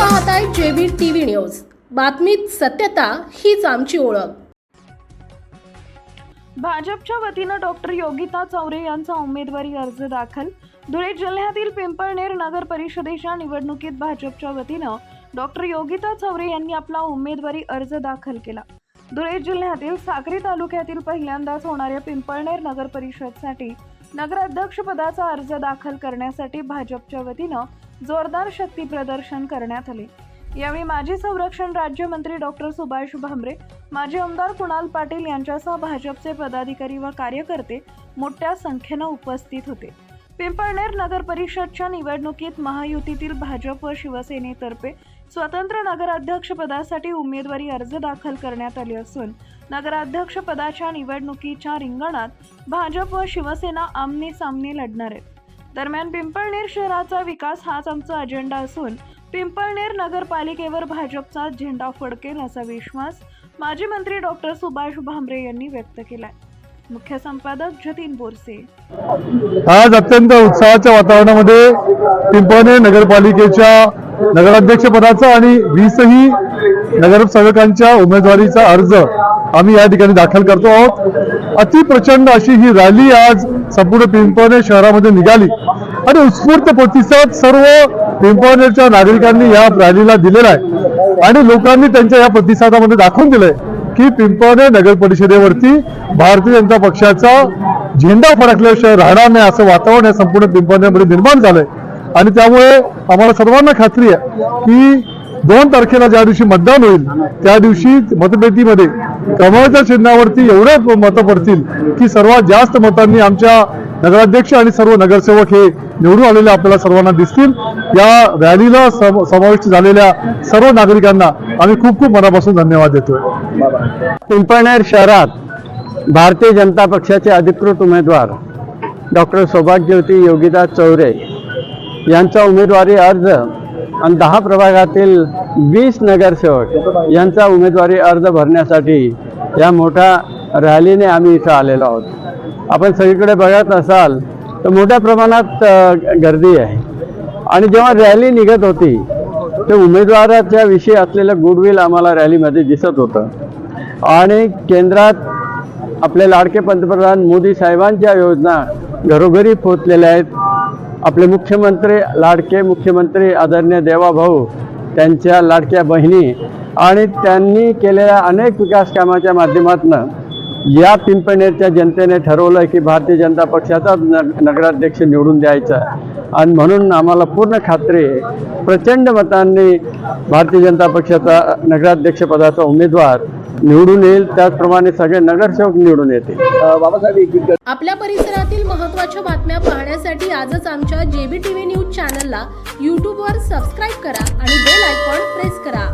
पाहताय JB TV news. बातमीत सत्यता हीच आमची ओळख. भाजपच्या वतीनं डॉक्टर योगिता चौरे यांचा उमेदवारी अर्ज दाखल. धुळे जिल्ह्यातील पिंपळनेर नगर परिषदेच्या निवडणुकीत भाजपच्या वतीनं डॉक्टर योगिता चौरे यांनी आपला उमेदवारी अर्ज दाखल केला. धुळे जिल्ह्यातील साक्री तालुक्यातील पहिल्यांदाच होणाऱ्या पिंपळनेर नगर परिषदसाठी नगराध्यक्षपदाचा अर्ज दाखल करण्यासाठी भाजपच्या वतीनं जोरदार शक्ती प्रदर्शन करण्यात आले. यावेळी माजी संरक्षण राज्यमंत्री डॉक्टर सुभाष भामरे माजी आमदार कुणाल पाटील यांच्यासह भाजपचे पदाधिकारी व कार्यकर्ते मोठ्या संख्येनं उपस्थित होते. पिंपळनेर नगर परिषदच्या निवडणुकीत महायुतीतील भाजप व शिवसेनेतर्फे स्वतंत्र नगराध्यक्षपदासाठी उमेदवारी अर्ज दाखल करण्यात आले असून नगराध्यक्षपदाच्या निवडणुकीच्या रिंगणात भाजप व शिवसेना आमने सामने लढणार आहेत. दरम्यान पिंपळनेर शहराचा विकास हाच आमचा अजेंडा असून पिंपळनेर नगरपालिकेवर भाजपचा झेंडा फडकेल असा विश्वास माजी मंत्री डॉक्टर सुभाष भामरे यांनी व्यक्त केलाय. मुख्य संपादक जतीन बोरसे. आज अत्यंत उत्साहाच्या वातावरणामध्ये पिंपळनेर नगरपालिकेच्या नगराध्यक्ष पदाचा आणि वीसही नगरसेवकांच्या उमेदवारीचा अर्ज आम्ही या ठिकाणी दाखल करतो आहोत. अति प्रचंड अशी ही रॅली आज संपूर्ण पिंपळणे शहरामध्ये निघाली. आणि उत्स्फूर्त प्रतिसाद सर्व पिंपळनेरच्या नागरिकांनी या रॅलीला दिलेला आहे. आणि लोकांनी त्यांच्या या प्रतिसादामध्ये दाखवून दिलंय की पिंपळणे नगर परिषदेवरती भारतीय जनता पक्षाचा झेंडा फडकल्याशिवाय राहणार नाही असं वातावरण या संपूर्ण पिंपळनेरमध्ये निर्माण झालंय. आणि त्यामुळे आम्हाला सर्वांना खात्री आहे की दोन तारखेला ज्या दिवशी मतदान होईल त्या दिवशी मतपेटीमध्ये कमळच्या चिन्हावरती एवढे मतं पडतील की सर्वात जास्त मतांनी आमच्या नगराध्यक्ष आणि सर्व नगरसेवक हे निवडून आलेले आपल्याला सर्वांना दिसतील. या रॅलीला समाविष्ट झालेल्या सर्व नागरिकांना आम्ही खूप खूप मनापासून धन्यवाद देतोय. पिंपळनेर शहरात भारतीय जनता पक्षाचे अधिकृत उमेदवार डॉक्टर सौभाग्यवती योगिता चौरे यांचा उमेदवारी अर्ज आणि दहा प्रभागातील वीस नगरसेवक यांचा उमेदवारी अर्ज भरण्यासाठी या मोठ्या रॅलीने आम्ही इथं आलेलो आहोत. आपण सगळीकडे बघत असाल तर मोठ्या प्रमाणात गर्दी आहे. आणि जेव्हा रॅली निघत होती ते उमेदवाराच्या विषयी असलेलं गुडविल आम्हाला रॅलीमध्ये दिसत होतं. आणि केंद्रात आपले लाडके पंतप्रधान मोदी साहेबांच्या योजना घरोघरी पोचलेल्या आहेत. आपले मुख्यमंत्री लाडके मुख्यमंत्री आदरणीय देवाभाऊ त्यांच्या लाडक्या बहिणी आणि त्यांनी केलेल्या अनेक विकास कामाच्या माध्यमातून या पिंपळनेरच्या जनतेने ठरवलं की भारतीय जनता पक्षाचा नगराध्यक्ष निवडून द्यायचा. आणि म्हणून आम्हाला पूर्ण खात्री आहे प्रचंड मतांनी भारतीय जनता पक्षाचा नगराध्यक्षपदाचा उमेदवार निवडून येईल. त्याचप्रमाणे सगळे नगरसेवक निवडून येतील. आपल्या परिसरातील महत्त्वाच्या बातम्या पाहण्यासाठी आजच आमच्या जेबी टीव्ही न्यूज चॅनलला यूट्यूबवर सबस्क्राईब करा आणि बेल आयकॉन प्रेस करा.